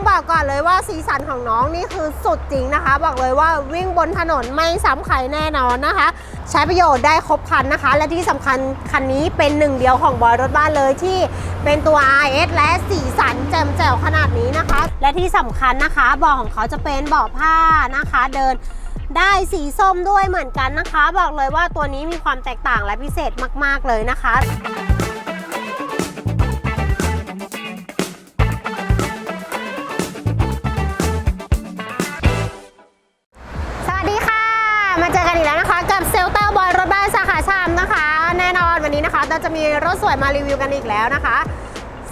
ต้องบอกก่อนเลยว่าสีสันของน้องนี่คือสุดจริงนะคะ บอกเลยว่าวิ่งบนถนนไม่ซ้ำใครแน่นอนนะคะ ใช้ประโยชน์ได้ครบคันนะคะ และที่สำคัญคันนี้เป็นหนึ่งเดียวของบอยรถบ้านเลยที่เป็นตัว RS และสีสันแจ่มแจ๋วขนาดนี้นะคะ และที่สำคัญนะคะเบาะของเขาจะเป็นเบาะผ้านะคะ เดินได้สีส้มด้วยเหมือนกันนะคะ บอกเลยว่าตัวนี้มีความแตกต่างและพิเศษมาก ๆ เลยนะคะ นอนวันนี้นะคะ เราจะมีรถสวยมารีวิวกันอีกแล้วนะคะ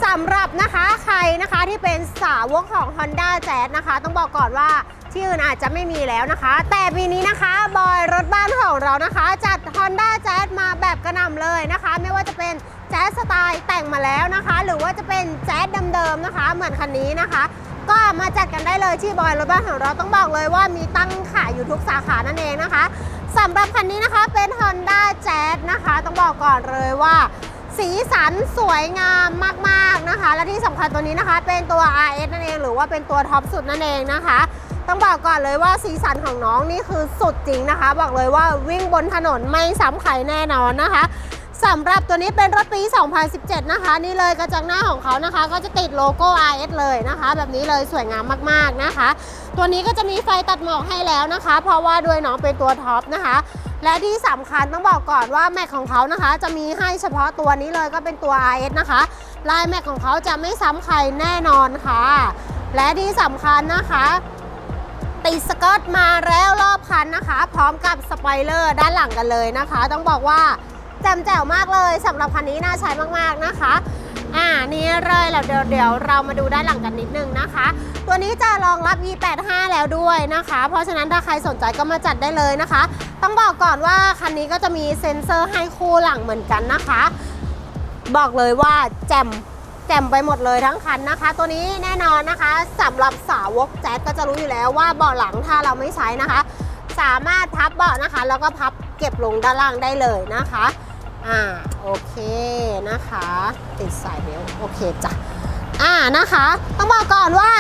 สำหรับนะคะใครนะคะที่เป็นสาวกของ Honda Jazz นะคะ ต้องบอกก่อนว่าที่อื่นอาจจะไม่มีแล้วนะคะ แต่ปีนี้นะคะบอยรถบ้านของเรานะคะ จัด Honda Jazz มาแบบกระหน่ำเลยนะคะ ไม่ว่าจะเป็นแจ๊สสไตล์แต่งมาแล้วนะคะ หรือว่าจะเป็นแจ๊สเดิมๆนะคะ เหมือนคันนี้นะคะ ก็มาจัดกันได้เลยที่บอยรถบ้านของเราต้องบอกเลยว่ามีตั้งขายอยู่ทุกสาขานั่นเองนะคะสำหรับคันนี้นะคะเป็น Honda Jazz ต้องบอกก่อนเลยว่า สีสันสวยงามมากๆนะคะ และที่สำคัญตัวนี้นะคะ เป็นตัว RS นั่นเอง หรือว่าเป็นตัวท็อปสุดนั่นเองนะคะ ต้องบอกก่อนเลยว่าสีสันของน้องนี่คือสุดจริงนะคะ บอกเลยว่าวิ่งบนถนนไม่ซ้ำใครแน่นอนนะคะสำหรับตัวนี้เป็นรถปี 2017 นะคะ นี่เลยกระจังหน้าของเขานะคะ ก็จะติดโลโก้ RS เลยนะคะ แบบนี้เลยสวยงามมากๆนะคะ ตัวนี้ก็จะมีไฟตัดหมอกให้แล้วนะคะ เพราะว่าด้วยน้องเป็นตัวท็อปนะคะ และที่สำคัญต้องบอกก่อนว่าแม็กของเขานะคะ จะมีให้เฉพาะตัวนี้เลยก็เป็นตัว RS นะคะลายแม็กของเขาจะไม่ซ้ำใครแน่นอนค่ะ และที่สำคัญนะคะติดสเกิร์ตมาแล้วรอบคันนะคะ พร้อมกับสปอยเลอร์ด้านหลังกันเลยนะคะ ต้องบอกว่าแจ่มแจ๋วมากเลยสำหรับคันนี้น่าใช้มากๆนะคะอ่านี่เลยแล้วเดี๋ยวเดี๋ยวเรามาดูด้านหลังกันนิดนึงนะคะ ตัวนี้จะรองรับ E85 แล้วด้วยนะคะ เพราะฉะนั้นถ้าใครสนใจก็มาจัดได้เลยนะคะ ต้องบอกก่อนว่าคันนี้ก็จะมีเซ็นเซอร์ให้คู่หลังเหมือนกันนะคะ บอกเลยว่าแจ่มแจ่มไปหมดเลยทั้งคันนะคะ ตัวนี้แน่นอนนะคะสำหรับสาวกแจ๊สก็จะรู้อยู่แล้วว่าเบาะหลังถ้าเราไม่ใช้นะคะ สามารถพับเบาะนะคะ แล้วก็พับเก็บลงด้านล่างได้เลยนะคะอ่าโอเคนะคะ ติดสายเบลโอเคจ้ะอ่านะคะ ต้องบอกก่อนว่า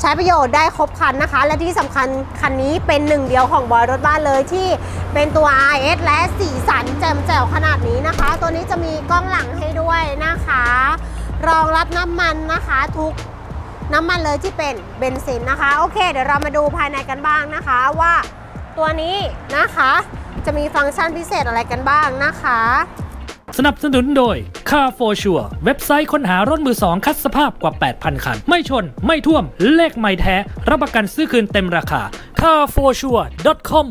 ใช้ประโยชน์ได้ครบครันนะคะ และที่สำคัญคันนี้เป็นหนึ่งเดียวของบอยรถบ้านเลยที่เป็นตัว RS และสีสันแจ่มแจ๋วขนาดนี้นะคะ ตัวนี้จะมีกล้องหลังให้ด้วยนะคะ รองรับน้ำมันนะคะทุกน้ำมันเลยที่เป็นเบนซินนะคะ โอเค เดี๋ยวเรามาดูภายในกันบ้างนะคะว่าตัวนี้นะคะ จะมีฟังก์ชันพิเศษอะไรกันบ้างนะคะ สนับสนุนโดย Car for Sure เว็บไซต์ค้นหารถมือสองคัดสภาพกว่า 8,000 คัน ไม่ชน ไม่ท่วม เลขไม่แท้ รับประกันซื้อคืนเต็มราคา carforsure.com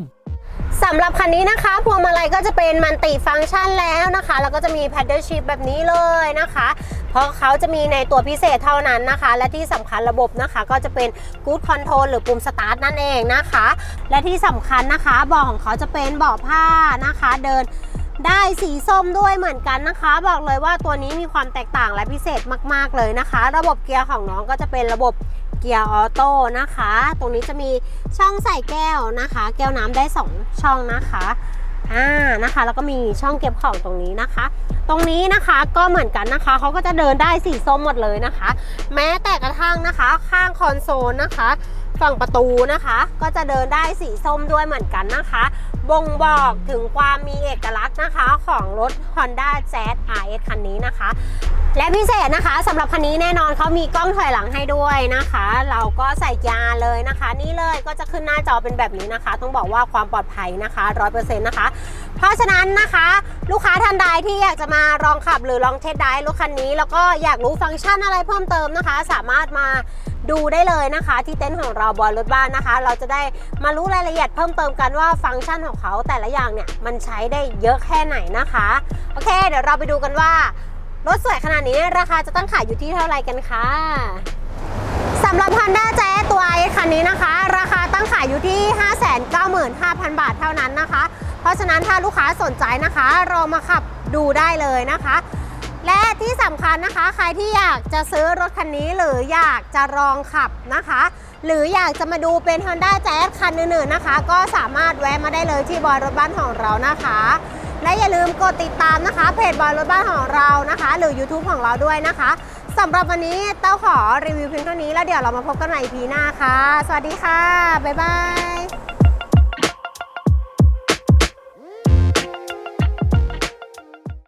สำหรับคันนี้นะคะพวงมาลัยก็จะเป็นมันติฟังก์ชันแล้วนะคะ แล้วก็จะมี paddle shift แบบนี้เลยนะคะ เพราะเขาจะมีในตัวพิเศษเท่านั้นนะคะ และที่สำคัญระบบนะคะ ก็จะเป็น good control หรือปุ่ม start นั่นเองนะคะ และที่สำคัญนะคะเบาะของเขาจะเป็นเบาะผ้านะคะ เดิน ได้สีส้มด้วยเหมือนกันนะคะ บอกเลยว่าตัวนี้มีความแตกต่างและพิเศษมาก ๆ เลยนะคะ ระบบเกียร์ของน้องก็จะเป็นระบบเกียร์ออโต้นะคะ ตรงนี้จะมีช่องใส่แก้วนะคะ แก้วน้ำได้ 2 ช่องนะคะอ่านะคะแล้วก็มีช่องเก็บของตรงนี้นะคะ ตรงนี้นะคะก็เหมือนกันนะคะเขาก็จะเดินได้สีส้มหมดเลยนะคะ แม้แต่กระทั่งนะคะ ข้างคอนโซลนะคะ ฝั่งประตูนะคะ ก็จะเดินได้สีส้มด้วยเหมือนกันนะคะ บ่งบอกถึงความมีเอกลักษณ์นะคะของรถ Honda Jazz RS คันนี้นะคะ และพิเศษนะคะสำหรับคันนี้แน่นอนเขามีกล้องถอยหลังให้ด้วยนะคะ เราก็ใส่ยาเลยนะคะ นี่เลยก็จะขึ้นหน้าจอเป็นแบบนี้นะคะ ต้องบอกว่าความปลอดภัยนะคะ100%นะคะ เพราะฉะนั้นนะคะ ลูกค้าท่านใดที่อยากจะมาลองขับหรือลองเทสได้รถคันนี้ แล้วก็อยากรู้ฟังก์ชันอะไรเพิ่มเติมนะคะ สามารถมา ดูได้เลยนะคะ ที่เต็นท์ของเราบอยรถบ้านนะคะ เราจะได้มารู้รายละเอียดเพิ่มเติมกันว่าฟังก์ชันของเขาแต่ละอย่างเนี่ยมันใช้ได้เยอะแค่ไหนนะคะโอเค เดี๋ยวเราไปดูกันว่ารถสวยขนาดนี้ราคาจะตั้งขายอยู่ที่เท่าไหร่กันคะสำหรับ Honda Jazz ตัว i คันนี้นะคะ ราคาตั้งขายอยู่ที่ 595,000 บาทเท่านั้นนะคะ เพราะฉะนั้นถ้าลูกค้าสนใจนะคะลองมาขับดูได้เลยนะคะ สำคัญนะคะ ใครที่อยากจะซื้อรถคันนี้หรืออยากจะลองขับนะคะ หรืออยากจะมาดูเป็น Honda Jazz คันอื่นๆนะคะ ก็สามารถแวะมาได้เลยที่บอยรถบ้านของเรานะคะ และอย่าลืมกดติดตามนะคะ เพจบอยรถบ้านของเรานะคะ หรือ YouTube ของเราด้วยนะคะสำหรับวันนี้เต้าขอรีวิวเพียงเท่านี้แล้วเดี๋ยวเรามาพบกันใหม่ EP หน้าค่ะ สวัสดีค่ะ บ๊ายบาย